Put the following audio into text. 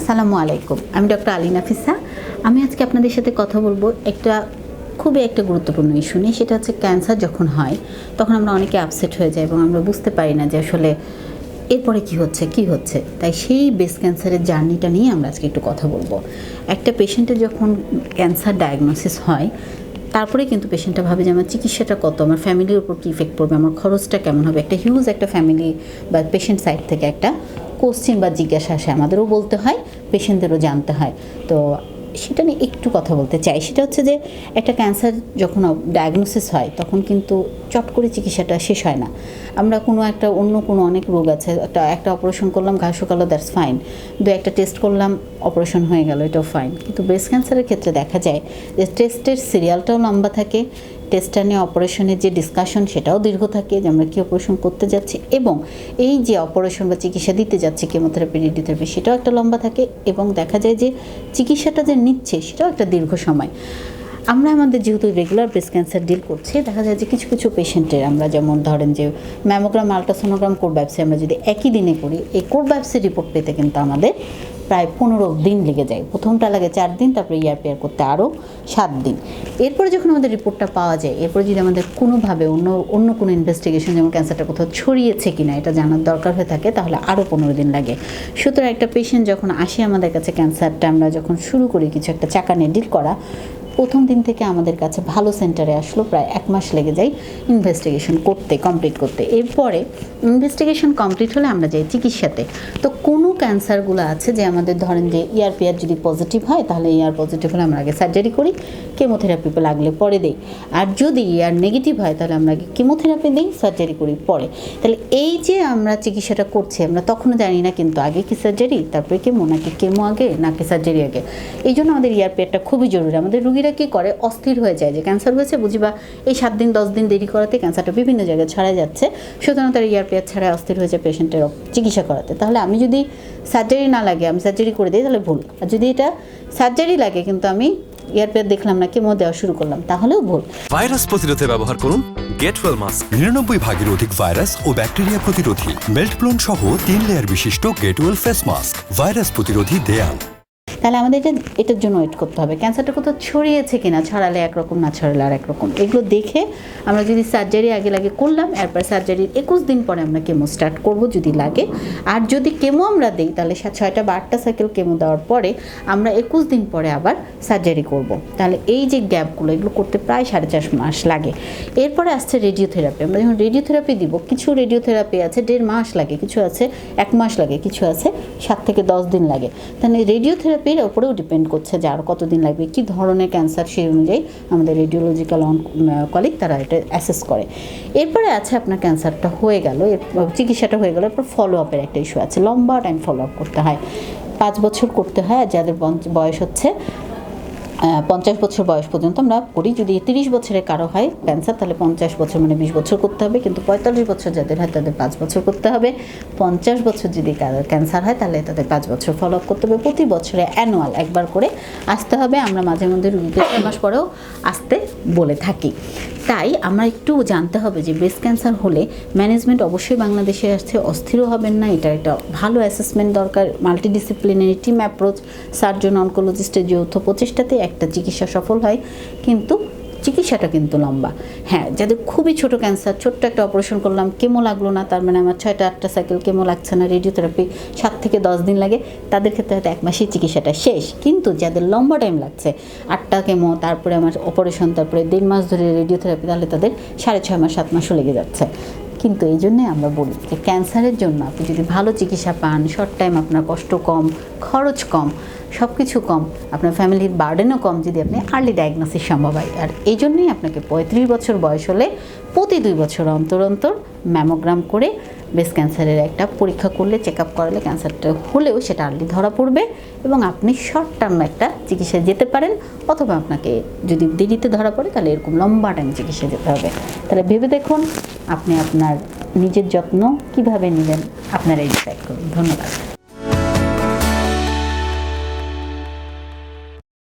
আসসালামু আলাইকুম। আমি ডক্টর আলী নাফিসা আমি আজকে আপনাদের সাথে কথা বলব একটা, খুবই একটা গুরুত্বপূর্ণ ইস্যু নিয়ে। সেটা হচ্ছে ক্যান্সার যখন হয়, তখন আমরা অনেকে আপসেট হয়ে যাই এবং আমরা বুঝতে পারি না যে আসলে এরপরে কি হচ্ছে কি হচ্ছে। তাই সেই বেস ক্যান্সারের জার্নিটা নিয়ে আমরা আজকে একটু কথা বলব। একটা পেশেন্টের যখন ক্যান্সার ডায়াগনোসিস হয় তারপরে কিন্তু পেশেন্টটা ভাবে যে আমার চিকিৎসাটা কত, আমার ফ্যামিলির উপর কী ইফেক্ট পড়বে, আমার খরচটা কেমন হবে? একটা হিউজ একটা ফ্যামিলি বা পেশেন্ট সাইড থেকে একটা কোশ্চিন বা জিজ্ঞাসা আসে, আমাদেরও বলতে হয় পেশেন্টদেরও জানতে হয়। তো সেটা নিয়ে একটু কথা বলতে চাই। সেটা হচ্ছে যে, একটা ক্যান্সার যখন ডায়াগনোসিস হয়, তখন কিন্তু চট করে চিকিৎসাটা শেষ হয় না। আমরা কোনো একটা অন্য কোনো অনেক রোগ আছে, একটা একটা অপারেশন করলাম ঘা শুকালো দ্যাটস ফাইন দু একটা টেস্ট করলাম অপারেশন হয়ে গেল, এটাও ফাইন কিন্তু ব্রেস্ট ক্যান্সারের ক্ষেত্রে দেখা যায় যে টেস্টের সিরিয়ালটাও লম্বা থাকে টেস্টটা নিয়ে অপারেশনের যে ডিসকাশন সেটাও দীর্ঘ থাকে, যে আমরা কী অপারেশন করতে যাচ্ছি এবং এই যে অপারেশন বা চিকিৎসা দিতে যাচ্ছি কেমোথেরাপি রেডিওথেরাপি সেটাও একটা লম্বা থাকে এবং দেখা যায় যে চিকিৎসাটা যে নিচ্ছে সেটাও একটা দীর্ঘ সময়। আমরা আমাদের যেহেতু রেগুলার ব্রেস্ট ক্যান্সার ডিল করছি, দেখা যায় যে কিছু কিছু পেশেন্টের আমরা যেমন ধরেন যে ম্যামোগ্রাম আলট্রাসোনোগ্রাম ব্যবসায় আমরা যদি একই দিনে করি, এই কোরব্যাপসির রিপোর্ট পেতে কিন্তু আমাদের প্রায় পনেরো দিন লেগে যায়। প্রথমটা লাগে চার দিন, তারপরে ইয়ারপেয়ার করতে আরও সাত দিন। এরপরে যখন আমাদের রিপোর্টটা পাওয়া যায়, এরপরে যদি আমাদের কোনোভাবে অন্য অন্য কোনো ইনভেস্টিগেশন যেমন ক্যান্সারটা কোথাও ছড়িয়েছে কিনা, এটা জানার দরকার হয়ে থাকে, তাহলে আরও পনেরো দিন লাগে। সুতরাং একটা পেশেন্ট যখন আসে আমাদের কাছে ক্যান্সারটা আমরা যখন শুরু করি কিছু একটা চাকা নিয়ে ডিল করা প্রথম দিন থেকে আমাদের কাছে ভালো সেন্টারে আসলো, প্রায় এক মাস লেগে যায় ইনভেস্টিগেশন করতে কমপ্লিট করতে। এরপরে ইনভেস্টিগেশন কমপ্লিট হলে আমরা যাই চিকিৎসাতে। তো কোনো ক্যান্সারগুলো আছে যে আমাদের ধরেন যে ইয়ারপিআর যদি পজিটিভ হয়, তাহলে ইয়ার পজিটিভ হলে আমরা আগে সার্জারি করি কেমোথেরাপি লাগলে পরে দিই। আর যদি ইয়ার নেগেটিভ হয়, তাহলে আমরা আগে কেমোথেরাপি দিই সার্জারি করি পরে। তাহলে এই যে আমরা চিকিৎসাটা করছি, আমরা তখনও জানি না কিন্তু আগে কি সার্জারি তারপরে কেমো নাকি কেমো আগে, নাকি সার্জারি আগে। এই জন্য আমাদের ইয়ারপিআরটা খুবই জরুরি। আমাদের রুগীরা কী করে? অস্থির হয়ে যায় যে ক্যান্সার হয়েছে, বুঝিবা এই সাত দিন, দশ দিন দেরি করাতে ক্যান্সারটা বিভিন্ন জায়গায় ছড়ায় যাচ্ছে। সুতরাং তার ইয়ারপিআর ছাড়া অস্থির হয়ে যায় পেশেন্টের চিকিৎসা করাতে। তাহলে আমি যদি সার্জারি না লাগে, আমি সার্জারি করে দিই, তাহলে ভুল। আর যদি এটা সার্জারি লাগে, কিন্তু আমি ইয়ারপিআর দেখলাম না কেমো দেওয়া শুরু করলাম, তাহলেও ভুল। ভাইরাস প্রতিরোধে ব্যবহার করুন গেট ওয়েল মাস্ক নিরানব্বই ভাগের অধিক ভাইরাস ও ব্যাকটেরিয়া প্রতিরোধী। মেল্ট মেল্টপ্লোন সহ তিন লেয়ার বিশিষ্ট গেটওয়েল ফেস মাস্ক ভাইরাস প্রতিরোধী দেয়াল। তাহলে আমাদের এটা, এটার জন্য ওয়েট করতে হবে। ক্যান্সারটা কোথাও ছড়িয়েছে কিনা, ছড়ালে একরকম, না ছড়ালে আর একরকম এগুলো দেখে আমরা যদি সার্জারি আগে লাগে করলাম, এরপর সার্জারির একুশ দিন পরে আমরা কেমো স্টার্ট করব যদি লাগে। আর যদি কেমো আমরা দিই, তাহলে ছয়টা বা আটটা সাইকেল কেমো দেওয়ার পরে আমরা একুশ দিন পরে আবার সার্জারি করব। তাহলে এই যে গ্যাপগুলো এগুলো করতে প্রায় সাড়ে চার মাস লাগে। এরপরে আসছে রেডিওথেরাপি আমরা যখন রেডিওথেরাপি দিব, কিছু রেডিওথেরাপি আছে, দেড় মাস লাগে, কিছু আছে, এক মাস লাগে, কিছু আছে, সাত থেকে দশ দিন লাগে। তাহলে রেডিওথেরাপির ওপরেও ডিপেন্ড করছে যে আর কতদিন লাগবে, কী ধরনের ক্যান্সার সেই অনুযায়ী আমাদের রেডিওলজিক্যাল অন কলিগ তারা এটা অ্যাসেস করে। এরপরে আছে আপনার ক্যান্সারটা হয়ে গেল চিকিৎসাটা হয়ে গেল, এরপর ফলো আপের একটা ইস্যু আছে। লম্বা টাইম ফলো আপ করতে হয়, পাঁচ বছর করতে হয় আর যাদের বয়স হচ্ছে পঞ্চাশ বছর বয়স পর্যন্ত আমরা করি। যদি তিরিশ বছরে কারও হয় ক্যান্সার তাহলে পঞ্চাশ বছর মানে বিশ বছর করতে হবে। কিন্তু পঁয়তাল্লিশ বছর যাদের হয়, তাদের পাঁচ বছর করতে হবে। পঞ্চাশ বছর যদি কারোর ক্যান্সার হয়, তাহলে তাদের পাঁচ বছর ফলো আপ করতে হবে। প্রতি বছরে অ্যানুয়াল একবার করে আসতে হবে। আমরা মাঝে মধ্যে রুগীকে ছয় মাস পরেও আসতে বলে থাকি। তাই আমরা একটু জানতে হবে যে ব্রেস্ট ক্যান্সার হলে ম্যানেজমেন্ট অবশ্যই বাংলাদেশে আসছে, অস্থিরও হবেন না, এটা একটা ভালো অ্যাসেসমেন্ট দরকার মাল্টিডিসিপ্লিনারি টিম অ্যাপ্রোচ সার্জন অনকোলজিস্টের যৌথ প্রচেষ্টাতে একটা চিকিৎসা সফল হয়। কিন্তু চিকিৎসাটা কিন্তু লম্বা। হ্যাঁ যাদের খুবই ছোট ক্যান্সার ছোট্ট একটা অপারেশন করলাম, কেমো লাগল না, তার মানে আমার ছয়টা, আটটা সাইকেল কেমো লাগছে না রেডিওথেরাপি সাত থেকে দশ দিন লাগে, তাদের ক্ষেত্রে হয়তো এক মাসেই চিকিৎসাটা শেষ। কিন্তু যাদের লম্বা টাইম লাগছে, আটটা কেমো, তারপরে আমার অপারেশন তারপরে দেড় মাস ধরে রেডিওথেরাপি তাহলে তাদের সাড়ে ছয় মাস, সাত মাসও লেগে যাচ্ছে। কিন্তু এই জন্যে আমরা বলি যে ক্যান্সারের জন্য আপনি যদি ভালো চিকিৎসা পান শর্ট টাইম আপনার কষ্ট কম, খরচ কম সব কিছু কম, আপনার ফ্যামিলির বার্ডেনও কম যদি আপনি আর্লি ডায়াগনোসিস সম্ভব হয়। আর এই জন্যই আপনাকে পঁয়ত্রিশ বছর বয়স হলে প্রতি দুই বছর অন্তর অন্তর ম্যামোগ্রাম করে ব্রেস্ট ক্যান্সারের একটা পরীক্ষা করলে চেক আপ করালে ক্যান্সারটা হলেও সেটা আর্লি ধরা পড়বে এবং আপনি শর্ট টার্ম একটা চিকিৎসায় যেতে পারেন অথবা আপনাকে যদি দেরিতে ধরা পড়ে তাহলে এরকম লম্বা টাইম চিকিৎসা যেতে হবে। তাহলে ভেবে দেখুন আপনি আপনার নিজের যত্ন কীভাবে নেবেন আপনারাই ডিসাইড করুন। ধন্যবাদ।